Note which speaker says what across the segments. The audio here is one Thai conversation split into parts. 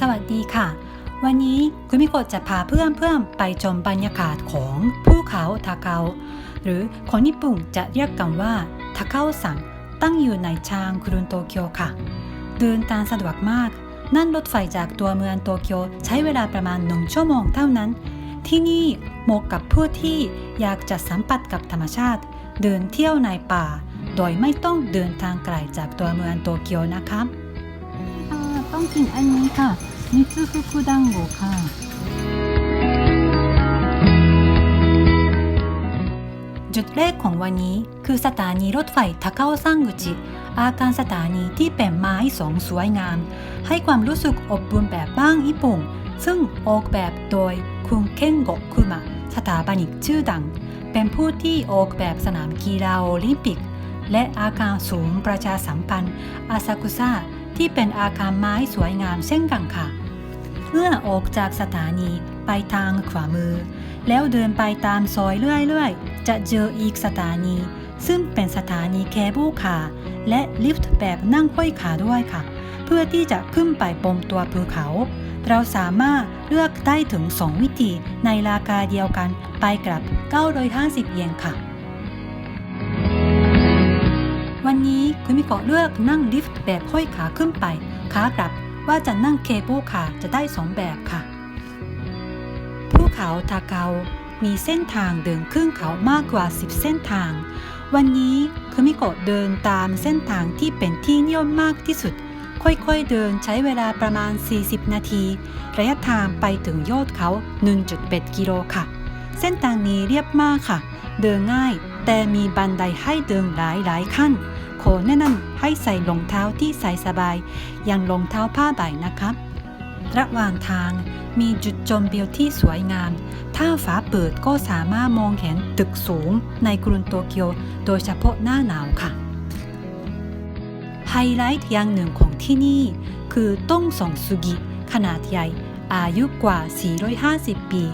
Speaker 1: สวัสดีค่ะ วันนี้คุณมิโกะจะพาเพื่อนเพื่อนๆไปชมบรรยากาศของภูเขาทาเกาหรือคนญี่ปุ่นจะเรียกกันว่าทาเกาซังตั้งอยู่ในชางกรุงโตเกียวค่ะ เดินทางสะดวกมาก นั่งรถไฟจากตัวเมืองโตเกียวใช้เวลาประมาณหนึ่งชั่วโมงเท่านั้น ที่นี่เหมาะกับผู้ที่อยากจะสัมผัสกับธรรมชาติ เดินเที่ยวในป่า โดยไม่ต้องเดินทางไกลจากตัวเมืองโตเกียวนะครับ กินอันนี้ค่ะมิตฟุกุดังโกค่ะ จุดแรกของวันนี้คือสถานีรถไฟทาเกาซังกุจิอาคารสถานีที่เป็นไม้สองสวยงาม ให้ความรู้สึกอบอุ่นแบบบ้างญี่ปุ่นซึ่งออกแบบโดยคุณเคนโกคุมะสถาปนิกชื่อดัง เป็นผู้ที่ออกแบบสนามกีฬาโอลิมปิก และอาคารสูงประชาสัมพันธ์อาซากุซ่า ที่เป็นอาคารไม้สวยงามเช่นกันค่ะ เมื่อออกจากสถานีไปทางขวามือ แล้วเดินไปตามซอยเรื่อยๆ จะเจออีกสถานี ซึ่งเป็นสถานีเคเบิลคาร์และลิฟต์แบบนั่งห้อยขาด้วยค่ะ เพื่อที่จะขึ้นไปบนตัวภูเขา เราสามารถเลือกได้ถึง 2 วิธีในราคาเดียวกันไปกลับ 950 เยนค่ะันนี้คุณมิโกะเลือกนั่งลิฟต์แบบห้อยขาขึ้นไป ขากลับว่าจะนั่งเคเบิลคาร์จะได้2แบบค่ะ ภูเขาทาเกา มีเส้นทางเดินขึ้นเขามากกว่า 10 เส้นทาง วันนี้คุมิโกะเดินตามเส้นทางที่เป็นที่นิยมมากที่สุด ค่อยๆเดินใช้เวลาประมาณ 40 นาที ระยะทางไปถึงยอดเขา 1.8 กิโลค่ะ เส้นทางนี้เรียบมากค่ะ เดินง่ายแต่มีบันไดให้เดินหลายๆขั้น แนะนำให้ใส่รองเท้าที่ใส่สบาย อย่างรองเท้าผ้าใบนะครับ ระหว่างทางมีจุดชมวิวที่สวยงาม ถ้าฟ้าเปิดก็สามารถมองเห็นตึกสูงในกรุงโตเกียว โดยเฉพาะหน้าหนาวค่ะ ไฮไลท์อย่างหนึ่งของที่นี่ คือต้งสองสุกิขนาดใหญ่ อายุกว่า 450 ปี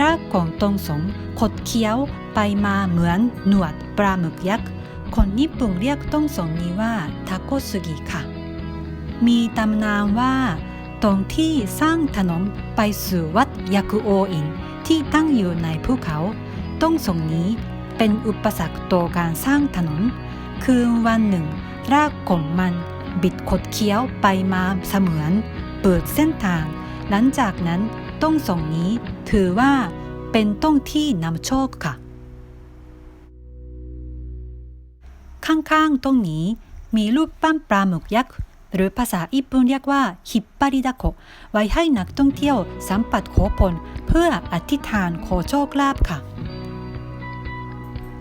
Speaker 1: รากของต้งสงขดเคี้ยวไปมาเหมือนหนวดปลาหมึกยักษ์ คนญี่ปุ่นเรียกต้งสงนี้ว่าทาโกสุกิค่ะ มีตำนานว่าตรงที่สร้างถนนไปสู่วัดยากุโออินที่ตั้งอยู่ในภูเขาต้งสงนี้เป็นอุปสรรคต่อการสร้างถนน คือวันหนึ่ง รากของมันบิดขดเคี้ยวไปมาเสมือน เปิดเส้นทาง หลังจากนั้นต้งสงนี้ถือว่าเป็นต้งที่นำโชคค่ะ ข้างๆต้งนี้ มีรูปปั้นปลาหมึกยักษ์หรือภาษาญี่ปุ่นเรียกว่าฮิปปาริดะโกไว้ให้นักท่องเที่ยวสัมผัสขอพลเพื่ออธิษฐานขอโชคลาภค่ะ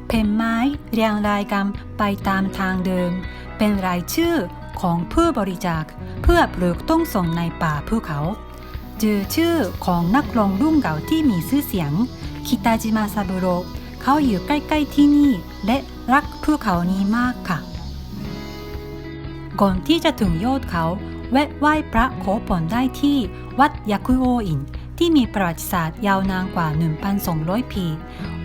Speaker 1: เพนไม้เรียงรายกันไปตามทางเดิม เป็นรายชื่อของผู้บริจาค เพื่อปลูกต้นส่งในป่าภูเขาจือชื่อของนักลงรุ่งเก่าที่มีชื่อเสียงคิตาจิมาซาบุโรเขาอยู่ใกล้ ๆ ที่นี่และ รักภูเขานี้มากค่ะ ก่อนที่จะถึงยอดเขา แวะไหว้พระขอพรได้ที่วัดยาคุโออิน ที่มีประวัติศาสตร์ยาวนานกว่า 1,200 ปี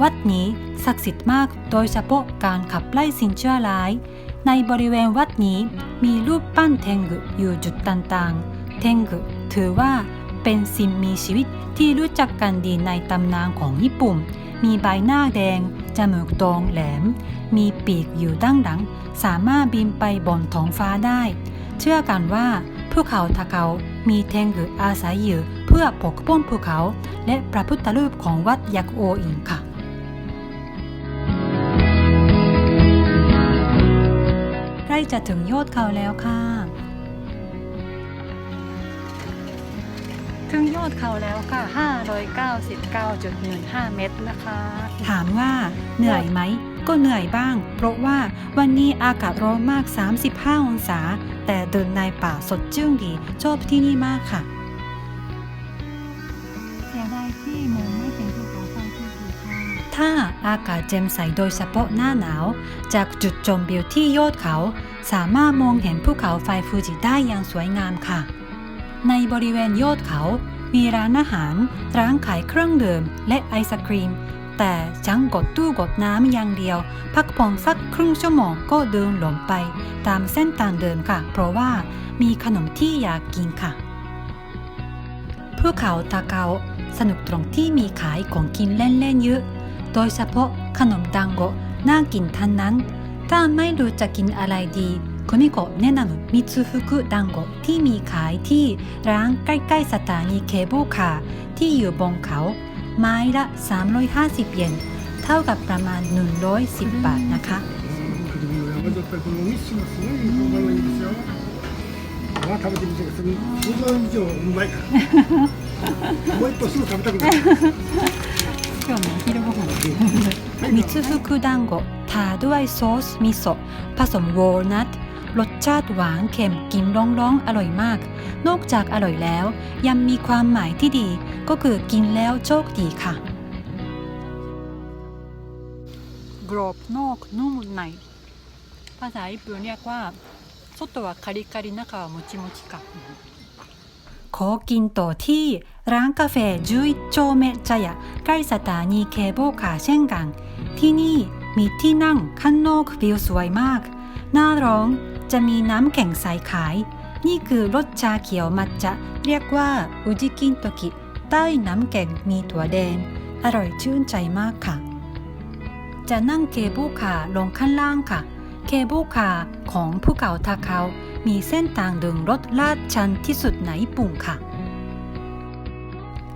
Speaker 1: วัดนี้ศักดิ์สิทธิ์มากโดยเฉพาะการขับไล่สิ่งชั่วร้าย ในบริเวณวัดนี้มีรูปปั้นเทงกุอยู่จุดต่างๆ เทงกุถือว่าเป็นสิ่งมีชีวิตที่รู้จักกันดีในตำนานของญี่ปุ่น มีใบหน้าแดง จมูกโด่งแหลม มีปีกอยู่ด้านหลัง สามารถบินไปบนท้องฟ้าได้ เชื่อกันว่าภูเขาทาเกามีเทงกุอาศัยอยู่เพื่อปกป้องภูเขา และพระพุทธรูปของวัดยักโออินค่ะ ใกล้จะถึงยอดเขาแล้วค่ะ ถึงยอดเขาแล้วค่ะ 599.15 เมตรนะคะ ถามว่าเหนื่อยไหม ก็เหนื่อยบ้าง เพราะว่าวันนี้อากาศร้อนมาก 35 องศา แต่เดินในป่าสดชื่นดี ชอบที่นี่มากค่ะเสียดายที่มองไม่เห็นภูเขาไฟที่ดีค่ะถ้าอากาศแจ่มใสโดยเฉพาะหน้าหนาว จากจุดชมวิวที่ยอดเขา สามารถมองเห็นภูเขาไฟฟูจิได้อย่างสวยงามค่ะ ในบริเวณยอดเขา มีร้านอาหาร ร้านขายเครื่องดื่มและไอศครีม แต่จังกดตู้กดน้ำอย่างเดียว พักผ่อนสักครึ่งชั่วโมงก็เดินหลงไป ตามเส้นทางเดิมค่ะ เพราะว่ามีขนมที่อยากกินค่ะภูเขาตาเกาสนุกตรงที่มีขายของกินเล่นๆเยอะ โดยเฉพาะขนมดังโกน่ากินทั้งนั้น ถ้าไม่รู้จะกินอะไรดี มิโกะแนะนำมิตซูฟุกุดังโกะที่มีขายที่ร้านใกล้ๆสถานีเคเบิลคาร์ที่อยู่บนเขา ไม้ละ 350 เยน เท่ากับประมาณ 110 บาทนะคะ
Speaker 2: くるみの山状態このお味噌がすごい評判がいいんですよまあ食べてみてください想像以上うまいからもう一個すぐ食べたくなる
Speaker 1: 今日のお昼ご飯มิตซูฟุกุดังโกะทาด้วยซอสมิโซะผสมวอลนัท รสชาติหวานเค็มกินร้องๆ อร่อยมาก นอกจากอร่อยแล้ว ยังมีความหมายที่ดี ก็คือกินแล้วโชคดีค่ะ กรอบนอกนุ่มใน ภาษาญี่ปุ่นเรียกว่า外はカリカリ中はもちもちかขอกินต่อที่ร้านกาแฟ11โจเมจายะใกล้สถานีเคเบิลคาร์เช่นกัน ที่นี่มีที่นั่งข้างนอกวิวสวยมาก หน้าร้อง จะมีน้ำแข็งใสขาย นี่คือรสชาเขียวมัทจะ เรียกว่าอุจิกินโตกิ ใต้น้ำแข็งมีถั่วแดง อร่อยชื่นใจมากค่ะ จะนั่งเคเบิลคาร์ลงข้างล่างค่ะ เคเบิลคาร์ของภูเขาทาเคามีเส้นทางเดินรถลาดชันที่สุดในญี่ปุ่นค่ะ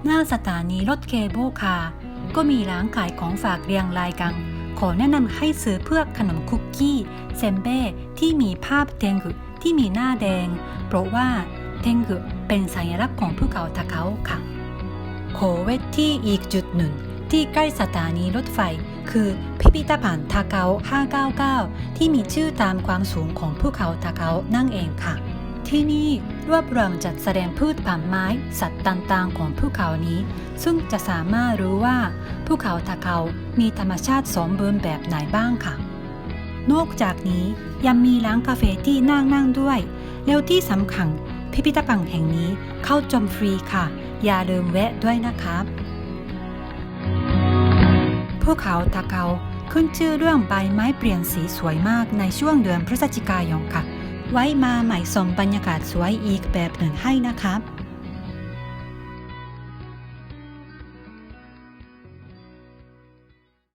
Speaker 1: หน้าสถานีรถเคเบิลคาร์ก็มีร้านขายของฝากเรียงรายกัน ขอแนะนำให้ซื้อเพื่อขนมคุกกี้เซมเบ้ที่มีภาพเทงกุที่มีหน้าแดง เพราะว่าเทงกุเป็นสัญลักษณ์ของภูเขาทาเคาค่ะขอเวทที่อีกจุดหนึ่ง ที่ใกล้สถานีรถไฟ คือพิพิธภัณฑ์ทาเกา599 ที่มีชื่อตามความสูงของภูเขาทาเกานั่งเองค่ะ ที่นี่ รวบรวมจัดแสดงพืชป่าไม้ สัตว์ต่างๆ ของภูเขานี้ ซึ่งจะสามารถรู้ว่าภูเขาทาเกามีธรรมชาติสมบูรณ์แบบไหนบ้างค่ะ นอกจากนี้ยังมีร้านกาแฟที่นั่งนั่งด้วย แล้วที่สำคัญพิพิธภัณฑ์แห่งนี้เข้าชมฟรีค่ะ อย่าลืมแวะด้วยนะครับภูเขาตะเกาขึ้นชื่อเรื่องใบไม้เปลี่ยนสีสวยมากในช่วงเดือนพฤศจิกายนค่ะ ไว้มาใหม่สมบรรยากาศสวยอีกแบบหนึ่งให้นะครับ